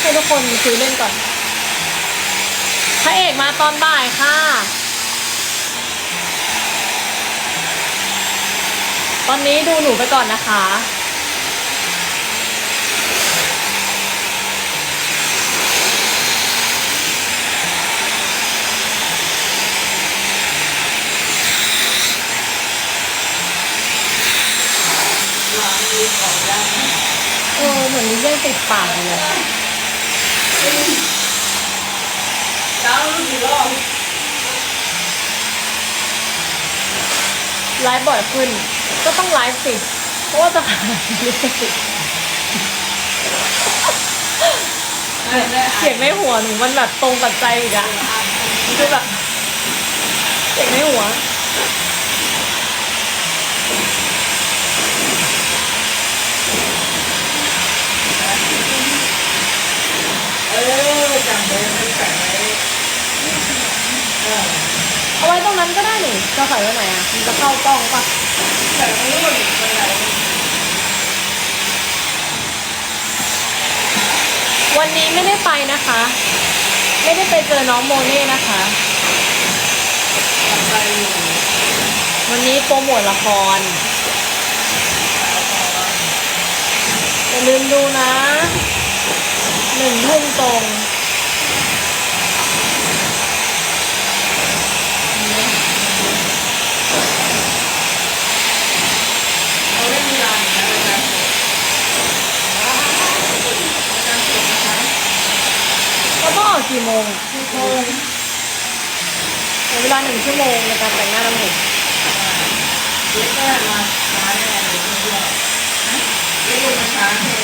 ให้ทุกคนคุยเล่นก่อน พระเอกมาตอนบ่ายค่ะ ตอนนี้ดูหนูไปก่อนนะคะ เออเหมือนมีเรื่องติดปากเลยแล้วรู้กี่รอบไลฟ์บ่อยขึ้น ก็ต้องไลฟ์สิ เพราะว่าจะขายลิขสิทธิ์ได้ได้เสียงในหัวหนูมันแบบตรงกับใจอีกอะคือแบบเสียงในหัว เออจำได้ไม่ใส่ไว้เออันก็ได้หนิจะใส่ไว้ไหนอะมันจะเข้ากล้องปะใส่ไว้นู่นเป็นไรวันนี้ไม่ได้ไปนะคะ ไม่ได้ไปเจอน้องโมเน่นะคะ วันนี้โปรโมทละครอย่าลืมดูนะหนึ่งทุ่มตรง เราได้มีเวลาอยู่นะอาจารย์อาจารย์สุดนะคะ เราต้อ งออกกี่โมงกี่โมงเหลือเวลาหนึ่งชั่วโมงในการแต่งหน้าทำผมเด็กก็มาช้าแน่เลยเพื่อนเด็กมาช้าแน่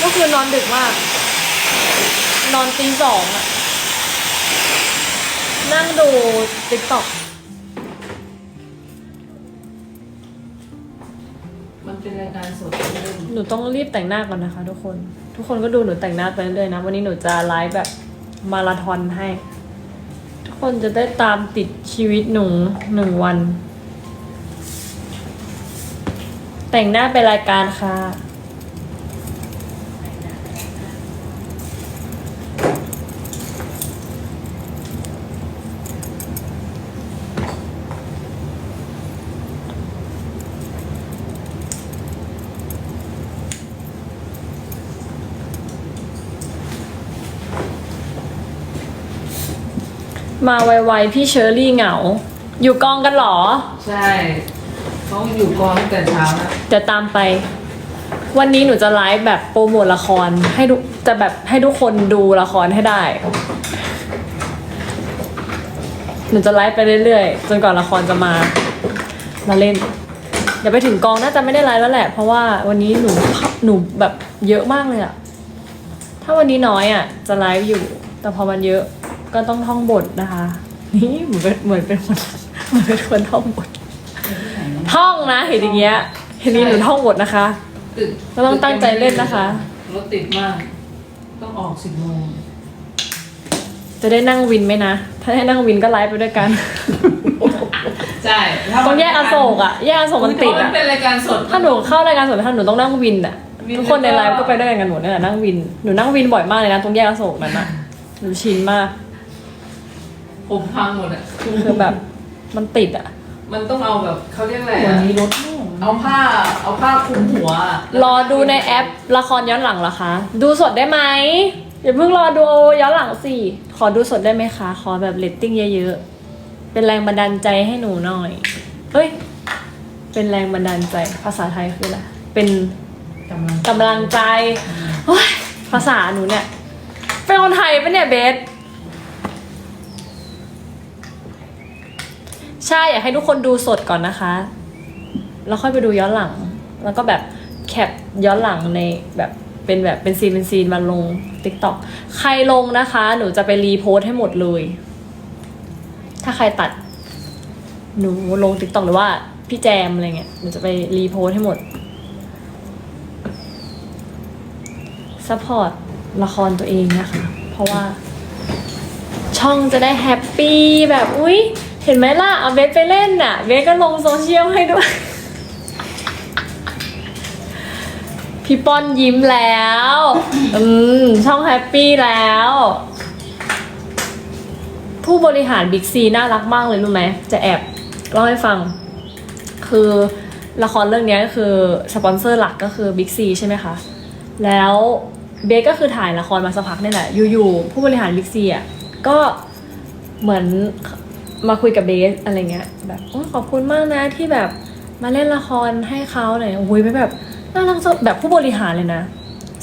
ก็คือนอนดึกมาก นอนตีสองอะนั่งดูติ๊กต็อก เป็นรายการสดหนูต้องรีบแต่งหน้าก่อนนะคะทุกคน ทุกคนก็ดูหนูแต่งหน้าไปเรื่อยๆนะ วันนี้หนูจะไลฟ์แบบมาราธอนให้ ทุกคนจะได้ตามติดชีวิตหนูหนึ่งวัน แต่งหน้าเป็นรายการค่ะ มาไวๆพี่เชอรี่เหงา อยู่กองกันเหรอ ใช่เขาอยู่กองตั้งแต่เช้านะเดี๋ยวตามไป วันนี้หนูจะไลฟ์แบบโปรโมทละครให้ทุกจะแบบให้ทุกคนดูละครให้ได้ หนูจะไลฟ์ไปเรื่อยๆ จนกว่าละครจะมา มาเล่นเดี๋ยวไปถึงกองน่าจะไม่ได้ไลฟ์แล้วแหละ เพราะว่าวันนี้หนูหนูแบบเยอะมากเลยอะถ้าวันนี้น้อยอะจะไลฟ์อยู่ แต่พอมันเยอะ ก็ต้องท่องบทนะคะ นี่เหมือนเป็นเหมือนเป็นคนเหมือนเป็นคนท่องบท ท่องนะเห็นอย่างเงี้ยเห็นนี้หนูท่องบทนะคะ ตึกก็ต้องตั้งใจเล่นนะคะ รถติดมาก ต้องออกสิบโมงจะได้นั่งวินไหมนะ ถ้าได้นั่งวินก็ไลฟ์ไปด้วยกันใช่ต้องแยกอโศกอะแยกอโศกมันติดมัอะนเป็นรายการสดถ้าหนูเข้ารายการสดถ้าหนูต้องนั่งวินอะวินทุกคนในแล้วก็ไลฟ์ก็ไปด้วยกันหมดนั่นแหละนั่งวินหนูนั่งวินบ่อยมากเลยนะตรงแยกอโศกนั้นอะหนูชินมาก ผมพังหมดอะคือแบบมันติดอะมันต้องเอาแบบเขาเรียกอะไรวันอะนี้รถเอาผ้าเอาผ้าคลุมหัวรอดูในแอปละครย้อนหลังเหรอคะ ดูสดได้ไหมอย่าเพิ่งรอดูย้อนหลังสิ ขอดูสดได้ไหมคะ ขอแบบเรตติ้งเยอะๆ เป็นแรงบันดาลใจให้หนูหน่อยเฮ้ย เป็นแรงบันดาลใจ ภาษาไทยคืออะไร เป็น กำลังกำลังใจโอ๊ยภาษาหนูเนี่ย เป็นคนไทยปะเนี่ยเบส ใช่อยากให้ทุกคนดูสดก่อนนะคะ แล้วค่อยไปดูย้อนหลัง แล้วก็แบบแคปย้อนหลังในแบบเป็นแบบเป็นซีนเป็นซีนมาลง t ิ k t o k ใครลงนะคะ หนูจะไปรีโพสต์ให้หมดเลย ถ้าใครตัด หนูลง t ิ k t o k หรือว่าพี่แจมอะไรเงี้ยหนูจะไปรีโพสต์ให้หมดซัพพอร์ตละครตัวเองนะคะ เพราะว่าช่องจะได้แฮปปี้แบบ อุ๊ย เห็นไหมล่ะเอาเบสไปเล่นน่ะ เบสก็ลงโซเชียลให้ด้วย พี่ป้อนยิ้มแล้ว อืม ช่องแฮปปี้แล้ว ผู้บริหารบิ๊กซีน่ารักมากเลยรู้ไหม จะแอบเล่าให้ฟัง คือละครเรื่องนี้ก็คือ สปอนเซอร์หลักก็คือบิ๊กซีใช่ไหมคะ แล้วเบสก็คือถ่ายละครมาสักพักนี่แหละ อยู่ๆผู้บริหารบิ๊กซีอะก็เหมือน มาคุยกับเบสอะไรเงี้ยแบบโอ้ขอบคุณมากนะที่แบบมาเล่นละครให้เขาหน่อยโอ้ยไม่แบบน่ารักจังแบบผู้บริหารเลยนะ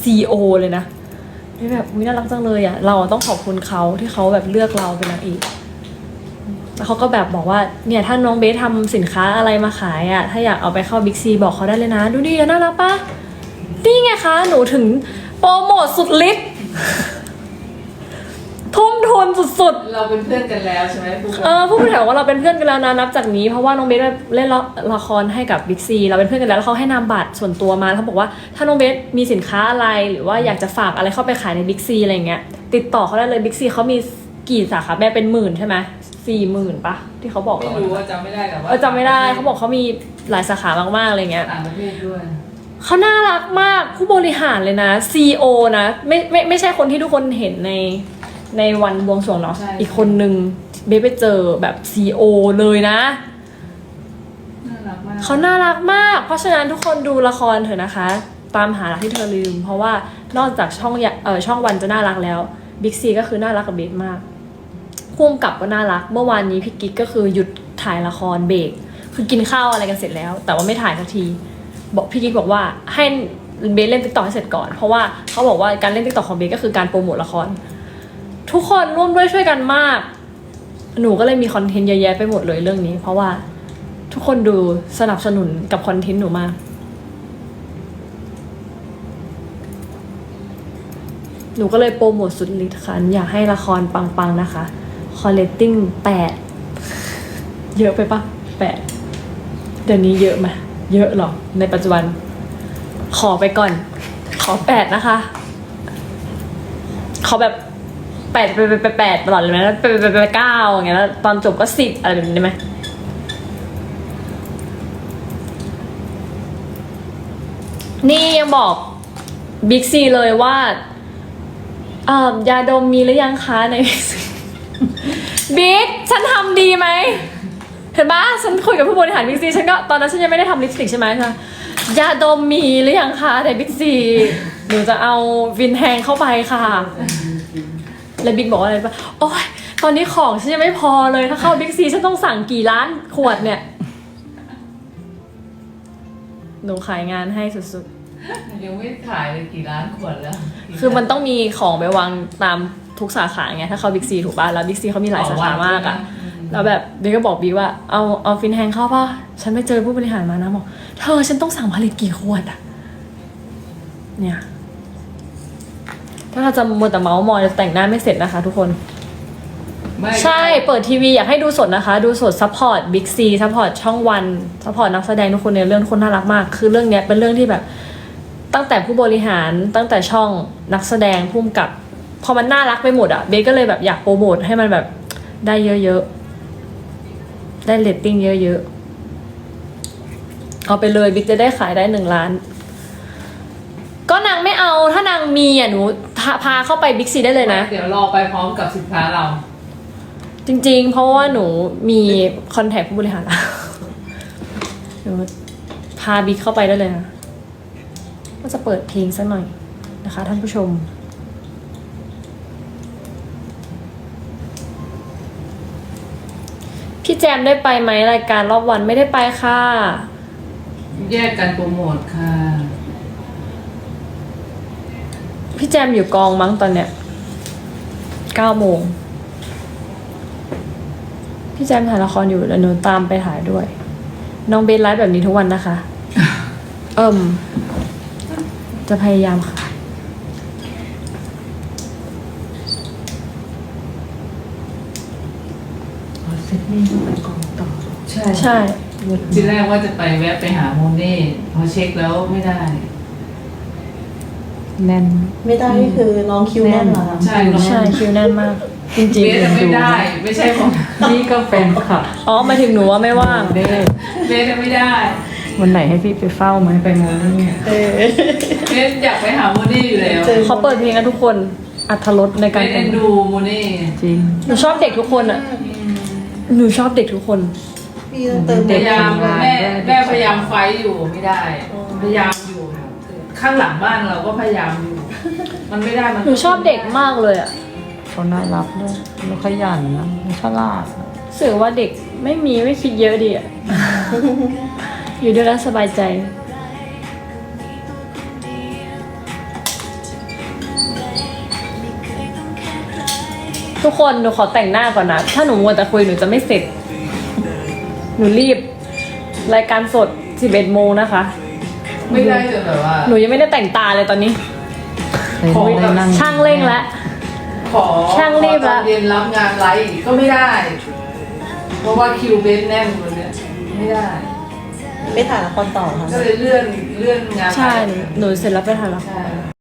CEO เลยนะไม่แบบอุ๊ยน่ารักจังเลยอะเราต้องขอบคุณเขาที่เขาแบบเลือกเราเป็นนางเอกแล้วเขาก็แบบบอกว่าเนี่ยถ้าน้องเบสทำสินค้าอะไรมาขายอะถ้าอยากเอาไปเข้าบิ๊กซีบอกเขาได้เลยนะ ดูดิน่ารักปะนี่ไงคะ หนูถึงโปรโมทสุดฤทธิ์ นสุดๆเราเป็นเพื่อนกันแล้วใช่ไหมปุ๊กเออผู้บริหารบอกว่าเราเป็นเพื่อนกันแล้วนะนับจากนี้เพราะว่าน้องเบสเล่นละละครให้กับบิ๊กซีเราเป็นเพื่อนกันแล้วแล้วเขาให้นามบัตรส่วนตัวมาแล้วเขาบอกว่าถ้าน้องเบสมีสินค้าอะไรหรือว่าอยากจะฝากอะไรเข้าไปขายในบิ๊กซีอะไรเงี้ยติดต่อเขาได้เลยบิ๊กซีเขามีกี่สาขาแม่เป็นหมื่นใช่ไหมสี่หมื่นปะที่เขาบอกไม่เรารู้ว่าจำไม่ได้แต่ว่าเออจำไม่ได้เขาบอกเขามีหลายสาขามากๆอะไรเงี้ย ต่างประเทศด้วย เขาน่ารักมากผู้บริหารเลยนะ CEO นะไม่ไม่ไม่ใช่คนที่ทุกคนเห็นใน ในวันบวงสรวงเนาะใช่ อีกคนนึงเบสไปเจอแบบ CEO เลยนะ น่ารักมาก เขาน่ารักมาก เพราะฉะนั้นทุกคนดูละครเถอะนะคะ ตามหารักที่เธอลืม เพราะว่านอกจากช่องอย่าเออช่องวันจะน่ารักแล้วบิ๊กซีก็คือน่ารักกับเบสมากพุ่มกับก็น่ารัก เมื่อวานนี้พี่กิ๊กก็คือหยุดถ่ายละครเบรกคือกินข้าวอะไรกันเสร็จแล้ว แต่ว่าไม่ถ่ายสักที บอกพี่กิ๊กบอกว่าให้เบสเล่นติ๊กต็อกให้เสร็จก่อน เพราะว่าเขาบอกว่าการเล่นติ๊กต็อกของเบสก็คือการโปรโมทละคร ทุกคนร่วมด้วยช่วยกันมาก หนูก็เลยมีคอนเทนต์เยอะแยะไปหมดเลยเรื่องนี้ เพราะว่าทุกคนดูสนับสนุนกับคอนเทนต์หนูมาก หนูก็เลยโปรโมทสุดฤทธิ์ค่ะอยากให้ละครปังๆนะคะคอลเลตติ้งแปดเยอะไปปะแปดเดี๋ยวนี้เยอะไหมเยอะหรอ ในปัจจุบัน ขอไปก่อน ขอแปดนะคะ ขอแบบ ปดไปไปแปดตลอดเลยไหมแล้วไปไปไปเก้าอย่างเงี้ยแล้วตอนจบก็สิบอะไรแบบนี้ได้ไหมนี่ยังบอกบิ๊กซีเลยว่าเอ่อยาดมมีหรือยังคะในบิ๊กซีบิ๊กฉันทำดีไหมเห็นปะฉันคุยกับผู้บริหารบิ๊กซีฉันก็ตอนนั้นฉันยังไม่ได้ทำลิปสติกใช่ไหมคะยาดมมีหรือยังคะในบิ๊กซีหนูจะเอาวินแฮงเข้าไปค่ะ แล้วบิ๊กบอกว่าอะไรปะโอ๊ยตอนนี้ของฉันยังไม่พอเลยถ้าเข้าบิ๊กซีฉันต้องสั่งกี่ล้านขวดเนี่ย หนูขายงานให้สุดๆยังไม่ถ่ายเลยกี่ล้านขวดแล้วคือมันต้องมีของไปวางตามทุกสาขาไงถ้าเขาบิ๊กซีถูกป่ะแล้วบิ๊กซีเขามีหลายสาขามากอะ แล้วแบบบิ๊กก็บอกบิ๊กว่าเอาเอาฟินแฮงเข้าป่ะ ฉันไปเจอผู้บริหารมานะบอกเธอฉันต้องสั่งผลิตกี่ขวดอะเนี่ย ถ้าเราจะมัวแต่เมาส์มอยจะแต่งหน้าไม่เสร็จนะคะทุกคน ไม่ใช่ เปิดทีวีอยากให้ดูสดนะคะ ดูสดซัพพอร์ตบิ๊กซีซัพพอร์ตช่องวันซัพพอร์ตนักแสดงทุกคนในเรื่องทุกคนน่ารักมาก คือเรื่องเนี้ยเป็นเรื่องที่แบบ ตั้งแต่ผู้บริหารตั้งแต่ช่องนักแสดงพุ่มกับ พอมันน่ารักไปหมดอะเบสก็เลยแบบอยากโปรโมทให้มันแบบได้เยอะๆ ได้เรตติ้งเยอะๆ เอาไปเลยบิ๊กจะได้ขายได้หนึ่งล้าน ก็นางไม่เอาถ้านางมีอะหนู พาพาเข้าไปบิ๊กซีได้เลยนะ เดี๋ยวรอไปพร้อมกับสินค้าเรา จริง ๆ เพราะว่าหนูมีคอนแทคผู้บริหารแล้วหนูพาบิ๊กเข้าไปได้เลยนะก็จะเปิดเพลงสักหน่อยนะคะ ท่านผู้ชม พี่แจมได้ไปไหมรายการรอบวันไม่ได้ไปค่ะ แยกกันโปรโมทค่ะ พี่แจมอยู่กองมั้งตอนเนี้ยเก้าโมง พี่แจมถ่ายละครอยู่แล้วหนูตามไปถ่ายด้วย น้องเบสไลฟ์แบบนี้ทุกวันนะคะ เอิ่ม จะพยายามค่ะเซตนี่ต้องไปกองต่อ ใช่ ใช่ ทีแรกว่าจะไปแวะไปหาโมเน่พอเช็คแล้วไม่ได้ แน่น ไม่ได้นี่คือน้องคิวแน่นเหรอคะใช่น้องใช่คิวแน่นมาก จริงเบสจะไม่ได้ ไม่ใช่ผมนี่ก็แฟนคลับๆอ๋อหมายถึงหนูว่าไม่ว่างเด้เบสจะไม่ได้ วันไหนให้พี่ไปเฝ้าไหมไปโมนี่เออเน้นอยากไปหาโมนี่อยู่แล้วเจอเขาเปิดเพลงกันทุกคนอัธรสในการไม่แต่เอ็งนดูโมนี่จริงหนูชอบเด็กทุกคนอะหนูชอบเด็กทุกคนพี่ต้องเติมพยายามทำงานแม่ด้วยแม่พยายามไฟท์อยู่ไม่ได้ พยายามอยู่ ข้างหลังบ้านเราก็พยายามอยู่ มันไม่ได้มันหนูชอบเด็กมากเลยอะเขาน่ารักด้วยแล้วขยันนะฉลาดอะรู้สึกว่าเด็กไม่มีไม่คิดเยอะดีอะอยู่ด้วยแล้วสบายใจ ทุกคนหนูขอแต่งหน้าก่อนนะ ถ้าหนูมัวแต่คุยหนูจะไม่เสร็จ หนูรีบ รายการสด 11โมงนะคะ ไม่ได้แต่แบบว่า หนูยังไม่ได้แต่งตาเลยตอนนี้ได้ขอได้นั่งช่างเร่งแล้ว ขอช่างรีบขอตละอนเย็นรับงานไลฟ์อีกก็ไม่ได้ เพราะว่าคิวเบสแน่นวันเนี้ยไม่ได้ ไปถ่ายละครต่อค่ะ ก็เลยเลื่อนเลื่อนงานใช่หนูหนูเสร็จแล้วไปถ่ายละคร ใช่